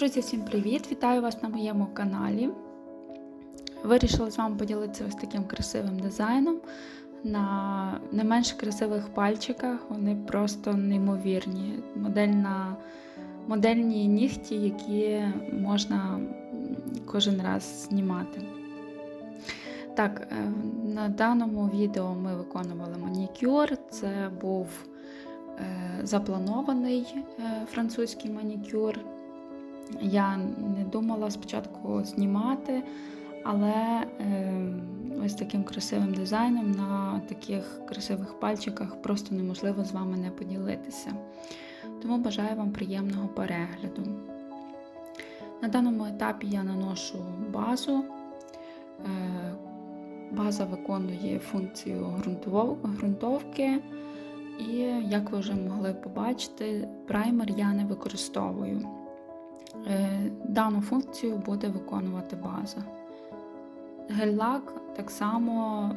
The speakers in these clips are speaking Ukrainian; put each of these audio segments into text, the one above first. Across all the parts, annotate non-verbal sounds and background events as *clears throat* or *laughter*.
Друзі, всім привіт! Вітаю вас на моєму каналі. Вирішила з вами поділитися ось таким красивим дизайном на не менш красивих пальчиках. Вони просто неймовірні. Модельна, модельні нігті, які можна кожен раз знімати. Так, е, на даному відео ми виконували манікюр. Це був е, запланований е, французький манікюр. Я не думала спочатку знімати, але е, ось таким красивим дизайном на таких красивих пальчиках просто неможливо з вами не поділитися. Тому бажаю вам приємного перегляду. На даному етапі я наношу базу. Е, база виконує функцію ґрунтовки, і, як ви вже могли побачити, праймер я не використовую. Е, дану функцію буде виконувати база. Гель-лак так само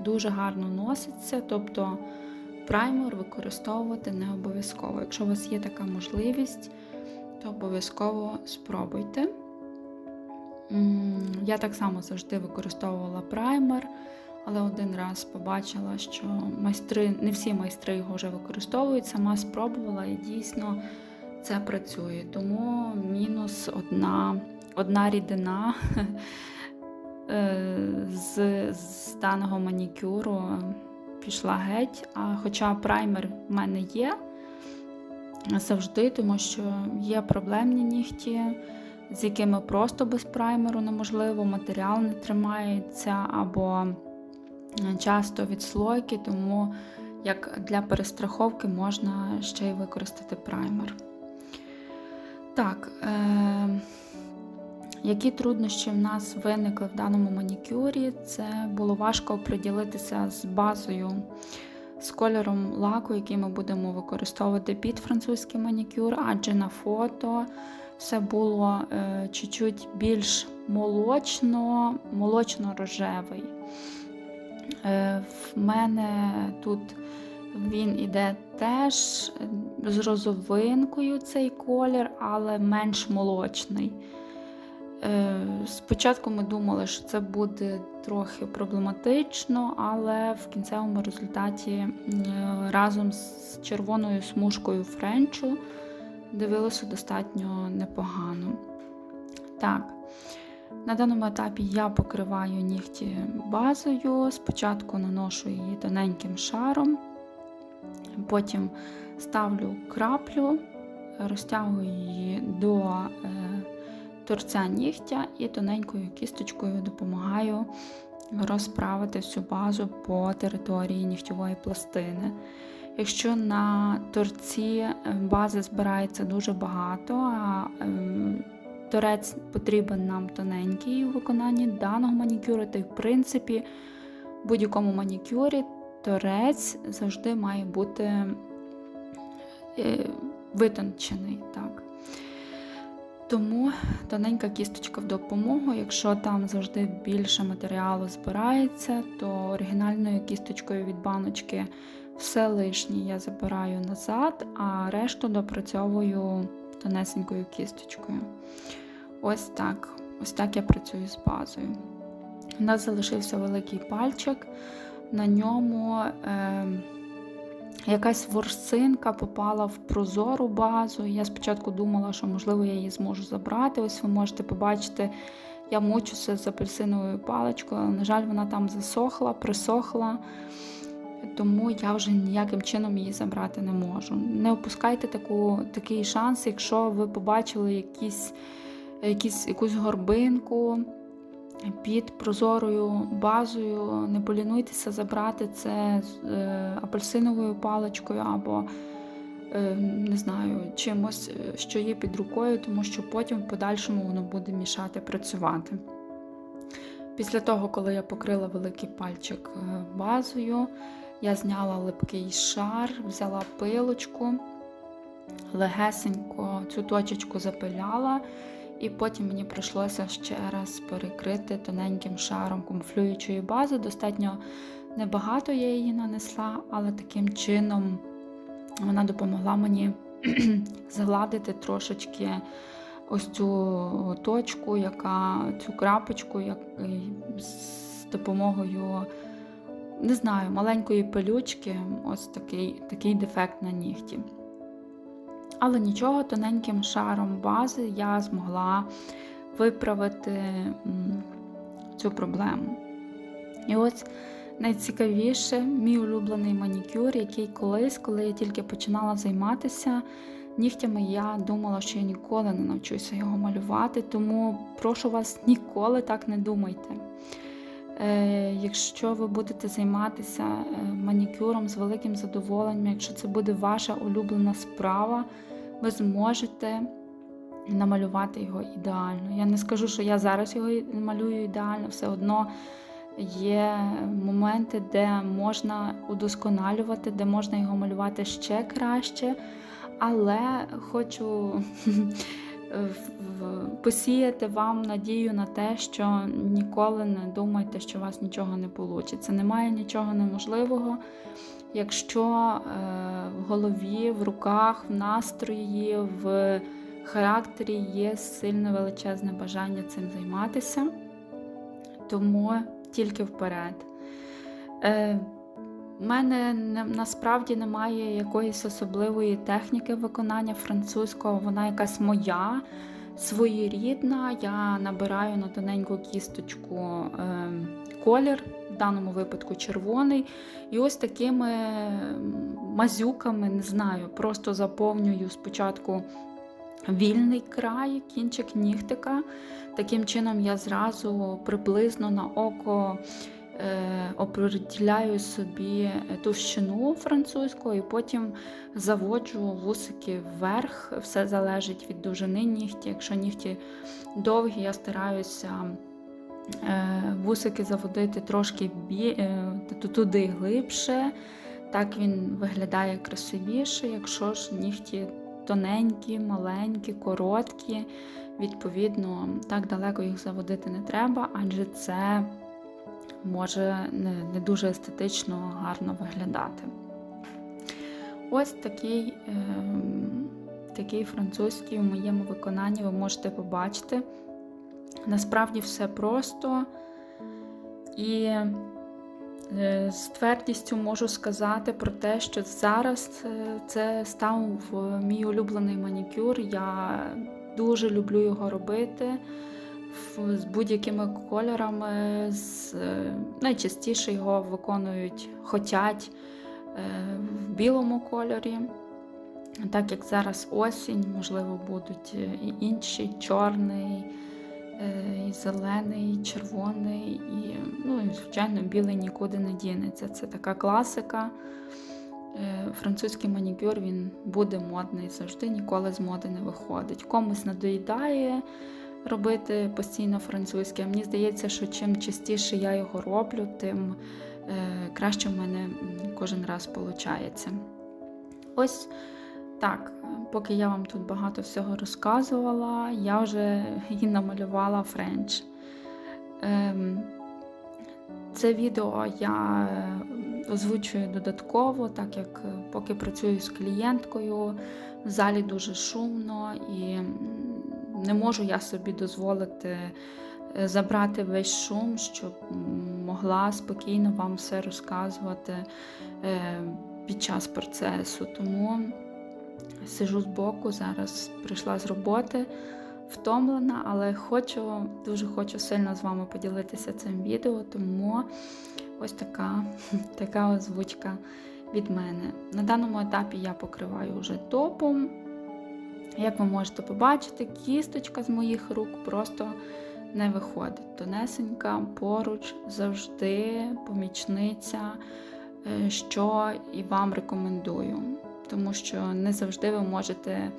дуже гарно носиться, тобто праймер використовувати не обов'язково. Якщо у вас є така можливість, то обов'язково спробуйте. Я так само завжди використовувала праймер, але один раз побачила, що майстри, не всі майстри його вже використовують, сама спробувала і дійсно це працює. Тому мінус одна одна рідина *laughs* е, з, з даного манікюру пішла геть. А хоча праймер в мене є завжди, тому що є проблемні нігті, з якими просто без праймеру неможливо, матеріал не тримається або часто відслойки, тому як для перестраховки можна ще й використати праймер. Так, е, які труднощі в нас виникли в даному манікюрі? Це було важко приділитися з базою, з кольором лаку, який ми будемо використовувати під французький манікюр, адже на фото все було е, чуть-чуть більш молочно, молочно-рожевий. Е, В мене тут він іде теж з розовинкою цей колір, але менш молочний. Е, спочатку ми думали, що це буде трохи проблематично, але в кінцевому результаті разом з червоною смужкою френчу дивилося достатньо непогано. Так, на даному етапі я покриваю нігті базою, спочатку наношу її тоненьким шаром. Потім ставлю краплю, розтягую її до е, торця нігтя і тоненькою кісточкою допомагаю розправити всю базу по території нігтєвої пластини. Якщо на торці е, бази збирається дуже багато, а ем, торець потрібен нам тоненький у виконанні даного манікюру, то в принципі будь-якому манікюрі торець завжди має бути е, витончений. Так. Тому тоненька кісточка в допомогу, якщо там завжди більше матеріалу збирається, то оригінальною кісточкою від баночки все лишнє я забираю назад, а решту допрацьовую тонесенькою кісточкою. Ось так. Ось так я працюю з базою. У нас залишився великий пальчик на ньому е, якась ворсинка попала в прозору базу. Я спочатку думала, що, можливо, я її зможу забрати. Ось ви можете побачити, я мучуся з апельсиновою паличкою, але, на жаль, вона там засохла, присохла. Тому я вже ніяким чином її забрати не можу. Не опускайте таку, такий шанс, якщо ви побачили якісь, якісь, якусь горбинку під прозорою базою. Не полінуйтеся забрати це з е, апельсиновою паличкою або, е, не знаю, чимось, е, що є під рукою, тому що потім в подальшому воно буде мішати працювати. Після того, коли я покрила великий пальчик базою, я зняла липкий шар, взяла пилочку, легесенько цю точечку запиляла і потім мені прийшлося ще раз перекрити тоненьким шаром камуфлюючої бази. Достатньо небагато я її нанесла, але таким чином вона допомогла мені *clears throat* згладити трошечки ось цю точку, яка цю крапочку, як з допомогою, не знаю, маленької пилючки, ось такий, такий дефект на нігті. Але нічого, тоненьким шаром бази я змогла виправити цю проблему. І ось найцікавіше, мій улюблений манікюр, який колись, коли я тільки починала займатися нігтями, я думала, що я ніколи не навчуся його малювати, тому прошу вас ніколи так не думайте. Е, Якщо ви будете займатися е, манікюром з великим задоволенням, якщо це буде ваша улюблена справа, ви зможете намалювати його ідеально. Я не скажу, що я зараз його малюю ідеально, все одно є моменти, де можна удосконалювати, де можна його малювати ще краще. Але хочу посіяти вам надію на те, що ніколи не думайте, що у вас нічого не вийде. Немає нічого неможливого. Якщо е, в голові, в руках, в настрої, в характері є сильне величезне бажання цим займатися, тому тільки вперед. У мене насправді немає якоїсь особливої техніки виконання французького, вона якась моя, своєрідна. Я набираю на тоненьку кісточку е, колір, в даному випадку червоний. І ось такими мазюками, не знаю, просто заповнюю спочатку вільний край, кінчик нігтика. Таким чином, я зразу приблизно на око. Оприділяю собі товщину французьку і потім заводжу вусики вверх. Все залежить від довжини нігті. Якщо нігті довгі, я стараюся вусики заводити трошки туди глибше. Так він виглядає красивіше. Якщо ж нігті тоненькі, маленькі, короткі, відповідно, так далеко їх заводити не треба, адже це може не, дуже естетично гарно виглядати. Ось такий е, такий французький у моєму виконанні ви можете побачити. Насправді все просто і е, з твердістю можу сказати про те, що зараз е, це став мій улюблений манікюр. Я дуже люблю його робити з будь-якими кольорами. З, е, Найчастіше його виконують, хотять е, в білому кольорі. Так як зараз осінь, можливо, будуть і інші чорний, е, і зелений, і червоний, і, ну, і, звичайно, білий нікуди не дінеться. Це така класика. Французький манікюр він буде модний завжди, ніколи з моди не виходить. Комусь надоїдає робити постійно французьке. Мені здається, що чим частіше я його роблю, тим е, краще в мене кожен раз виходить. Ось так, поки я вам тут багато всього розказувала, я вже *laughs* і намалювала френч. Ем, це відео я озвучую додатково, так як поки працюю з клієнткою, в залі дуже шумно і не можу я собі дозволити е, забрати весь шум, щоб могла спокійно вам все розказувати е, під час процесу. Тому сижу збоку, зараз прийшла з роботи. Втомлена, але хочу, дуже хочу сильно з вами поділитися цим відео, тому ось така *laughs* така озвучка від мене. На даному етапі я покриваю вже топом. Як ви можете побачити, кісточка з моїх рук просто не виходить. Тонесенька поруч завжди помічниця, е, що і вам рекомендую. Тому що не завжди ви можете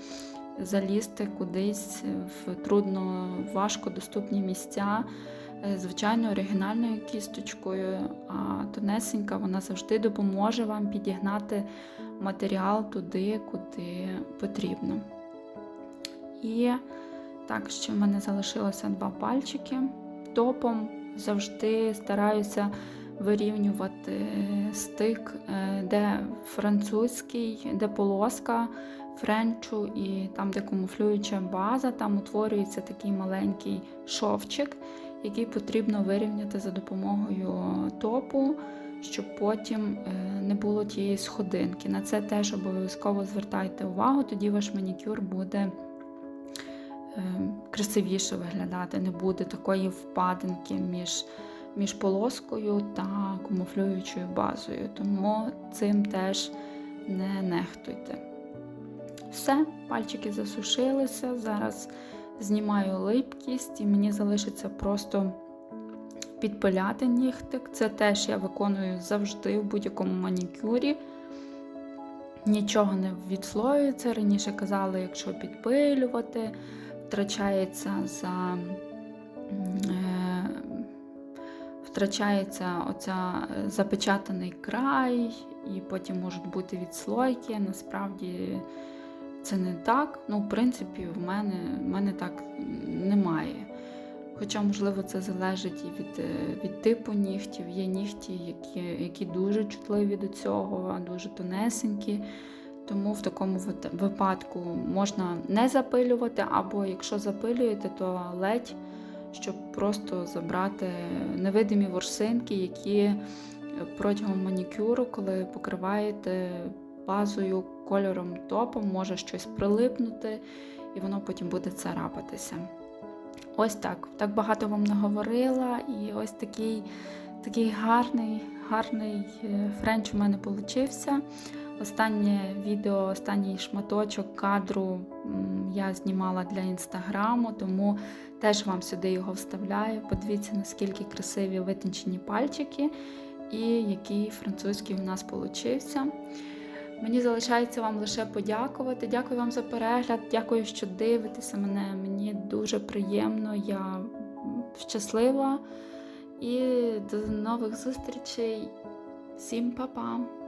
залізти кудись в трудно, важко доступні місця. Е, звичайно, оригінальною кісточкою, а тонесенька вона завжди допоможе вам підігнати матеріал туди, куди потрібно. І так, ще в мене залишилося два пальчики. Топом завжди стараюся вирівнювати стик, е, де французький, де полоска френчу, і там, де камуфлююча база, там утворюється такий маленький шовчик, який потрібно вирівняти за допомогою топу, щоб потім е, не було тієї сходинки. На це теж обов'язково звертайте увагу, тоді ваш манікюр буде красивіше виглядати, не буде такої впадинки між, між полоскою та камуфлюючою базою. Тому цим теж не нехтуйте. Все, пальчики засушилися. Зараз знімаю липкість і мені залишиться просто підпиляти нігтик. Це теж я виконую завжди в будь-якому манікюрі. Нічого не відслоюється. Раніше казали, якщо підпилювати, втрачається за. е, Втрачається оця е, запечатаний край, і потім можуть бути відслойки. Насправді це не так. Ну, в принципі, в мене, в мене так немає. Хоча, можливо, це залежить і від, е, від типу нігтів. Є нігті, які, які дуже чутливі до цього, дуже тонесенькі. Тому в такому випадку можна не запилювати, або якщо запилюєте, то ледь, щоб просто забрати невидимі ворсинки, які протягом манікюру, коли покриваєте базою кольором топом, може щось прилипнути, і воно потім буде царапатися. Ось так. Так багато вам наговорила, і ось такий, такий гарний, гарний е, френч у мене получився. Останнє відео, останній шматочок кадру я знімала для інстаграму, тому теж вам сюди його вставляю. Подивіться, наскільки красиві витончені пальчики і який французький у нас получився. Мені залишається вам лише подякувати. Дякую вам за перегляд. Дякую, що дивитеся мене. Мені дуже приємно, я щаслива. І до нових зустрічей. Всім па-па!